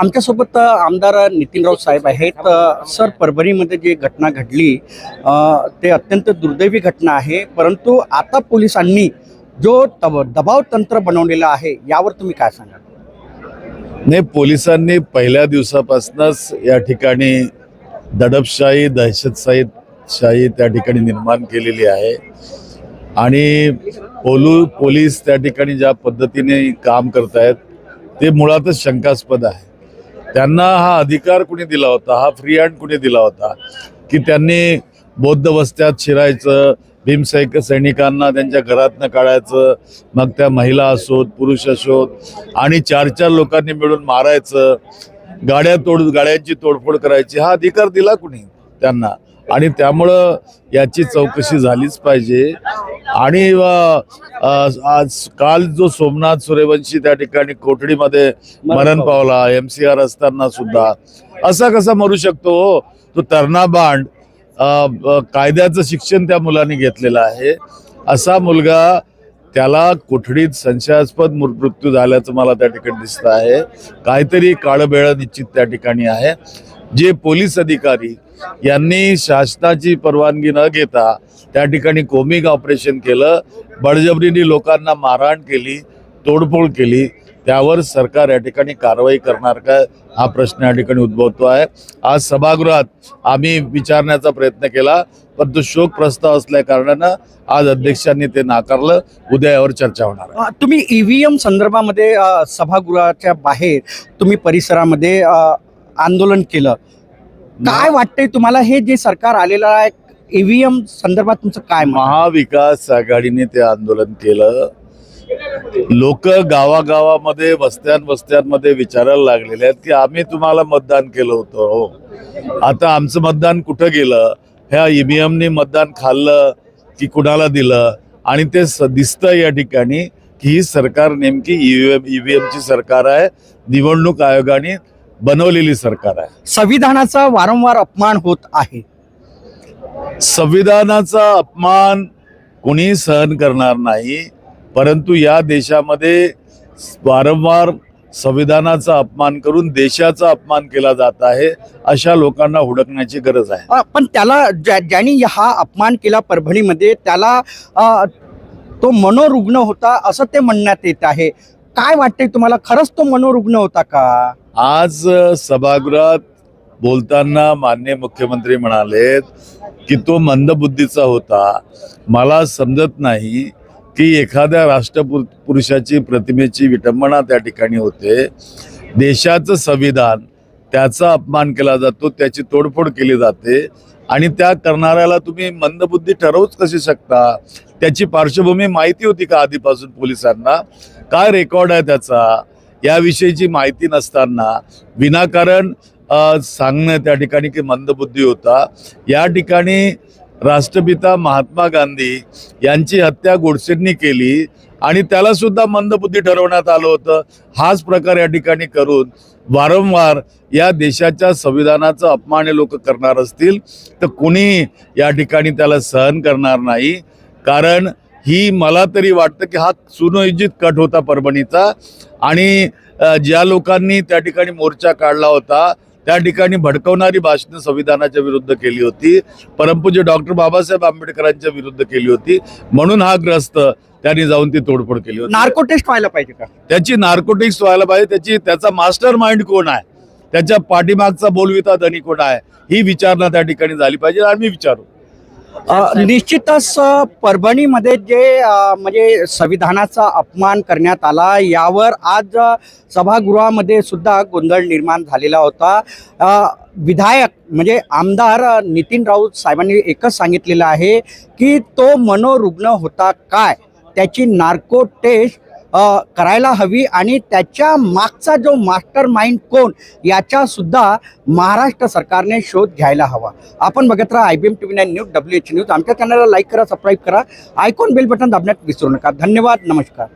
आमच्यासोबत आमदार नितीन राऊत साहेब आहेत. सर परभणीमध्ये जी घटना घडली ते अत्यंत दुर्दैवी घटना आहे. परंतु आता पोलिसांनी जो तब दबाव तंत्र बनवलेलं आहे यावर तुम्ही काय सांगाल? नाही पोलिसांनी पहिल्या दिवसापासूनच या ठिकाणी दडपशाही दहशतशाही शाही त्या ठिकाणी निर्माण केलेली आहे. आणि पोलू पोलीस त्या ठिकाणी ज्या पद्धतीने काम करतायत ते मुळातच शंकास्पद आहे. त्यांना हा अधिकार कुणी दिला होता हा फ्री हँड कुणी दिला होता? की त्यांनी बौद्ध वस्त्यात शिरायचं भीमसैक सैनिकांना त्यांच्या घरातनं काढायचं मग त्या महिला असोत पुरुष असोत आणि चार चार लोकांनी मिळून मारायचं गाड्या तोड गाड्यांची तोडफोड करायची हा अधिकार दिला कुणी त्यांना? आणि त्यामुळं याची चौकशी झालीच पाहिजे. आणि आज काल जो सोमनाथ सूर्यवंशी त्या ठिकाणी कोठडीमध्ये मरण पावला. एम सी आर असताना सुद्धा. असा कसा मरू शकतो हो? तो तरणा बांड अ, अ, कायद्याचं शिक्षण त्या मुलाने घेतलेलं आहे. असा मुलगा त्याला कोठडीत संशयास्पद मृत्यू झाल्याचं मला त्या ठिकाणी दिसतं आहे. काहीतरी काळबेळ निश्चित त्या ठिकाणी आहे. जे पोलीस अधिकारी यांनी शासनाची परवानगी न घेता त्या ठिकाणी कोमिक ऑपरेशन केलं. बळजबरीने लोकांना मारहाण केली तोडफोड केली. त्यावर सरकार या ठिकाणी कारवाई करणार काय हा प्रश्न या ठिकाणी उद्भवतो आहे. आज सभागृहात आम्ही विचारण्याचा प्रयत्न केला पण तो शोक प्रस्ताव असल्या कारणानं आज अध्यक्षांनी ते नाकारलं. उद्या यावर चर्चा होणार आहे. तुम्ही ईव्हीएम संदर्भामध्ये अ, सभागृहाच्या बाहेर तुम्ही परिसरामध्ये अ, आंदोलन केलं. काय वाटतंय तुम्हाला? हे जे सरकार आलेलं आहे ईव्हीएम संदर्भात तुमचं काय मत? महाविकास आघाडीने ते आंदोलन केलं. लोक गावागावामध्ये वस्त्यां वस्त्यांमध्ये विचारायला लागलेले आहेत की आम्ही तुम्हाला मतदान केलं होतं हो. आता आमचं मतदान कुठं गेलं? ह्या ईव्हीएमने मतदान खाल्लं की कुणाला दिलं? आणि ते स- दिसतं या ठिकाणी की ही सरकार नेमकी ईव्हीएम ईव्हीएमची सरकार आहे. निवडणूक आयोगाने बनवलेली सरकार आहे. संविधानाचा वारंवार अपमान होत आहे. संविधानाचा अपमान कोणी सहन करणार नाही परंतु या देशामध्ये वारंवार संविधानाचा अपमान करून देशाचा अपमान केला जात आहे अशा लोकांना हुडकण्याची गरज आहे. पण त्याला ज्या ज्यांनी हा अपमान केला परभणीमध्ये त्याला तो मनोरुग्ण होता असं ते म्हणण्यात येत आहे. काय वाटतंय तुम्हाला? खरंच तो मनोरुग्ण होता का? आज सभागृहात बोलताना मान्य मुख्यमंत्री म्हणालेत की तो मंदबुद्धीचा होता. मला समजत नाही की एखाद्या राष्ट्रपुरुषाची प्रतिमेची विटंबना त्या ठिकाणी होते. देशाचं संविधान त्याचा अपमान केला जातो त्याची तोडफोड केली जाते आणि त्या करणाऱ्याला तुम्ही मंदबुद्धी ठरवूच कशी शकता? त्याची पार्श्वभूमी माहिती होती का आधीपासून पोलिसांना? काय रेकॉर्ड आहे त्याचा? याविषयीची माहिती नसताना विनाकारण सांगणं त्या ठिकाणी की मंदबुद्धी होता. या ठिकाणी राष्ट्रपिता महात्मा गांधी यांची हत्या गोडसेंनी केली आणि त्याला सुद्धा मंदबुद्धी ठरवण्यात आलं होतं. हाच प्रकार या ठिकाणी करून वारंवार या देशाच्या संविधानाचा अपमान लोक करणार असतील तर कुणी या ठिकाणी त्याला सहन करणार नाही. कारण ही मला तरी वाटतं की हा सुनियोजित कट होता परभणीचा. आणि ज्या लोकांनी त्या ठिकाणी मोर्चा काढला होता त्या ठिकाणी भडकवणारी भाषणं संविधानाच्या विरुद्ध केली होती. परमपूज्य डॉक्टर बाबासाहेब आंबेडकरांच्या विरुद्ध केली होती म्हणून हा ग्रस्त त्यांनी जाऊन ती तोडफोड केली होती. नार्को टेस्ट व्हायला पाहिजे का? त्याची नार्कोटिक्स व्हायला पाहिजे. त्याची त्याचा मास्टर माइंड कोण आहे? त्याच्या पाठीमागचा बोलविता धनी कोण आहे? ही विचारणा त्या ठिकाणी झाली पाहिजे आणि मी विचारू. निश्चितच परभणीमध्ये जे म्हणजे संविधानाचा अपमान करण्यात आला यावर आज सभागृहामध्ये सुद्धा गोंधळ निर्माण झालेला होता. विधायक म्हणजे आमदार नितीन राऊत साहेबांनी एकच सांगितलेलं आहे की तो मनोरुग्ण होता काय? त्याची नार्को टेस्ट करायला हवी आणि त्याच्या मागचा जो मास्टर माइंड कोण याच्यासुद्धा महाराष्ट्र सरकारने शोध घ्यायला हवा. आपण बघत राहा I B M T V nine news W H news. आमच्या चॅनलला लाईक करा सबस्क्राईब करा. आयकॉन बेल बटन दाबण्यात विसरू नका. धन्यवाद. नमस्कार.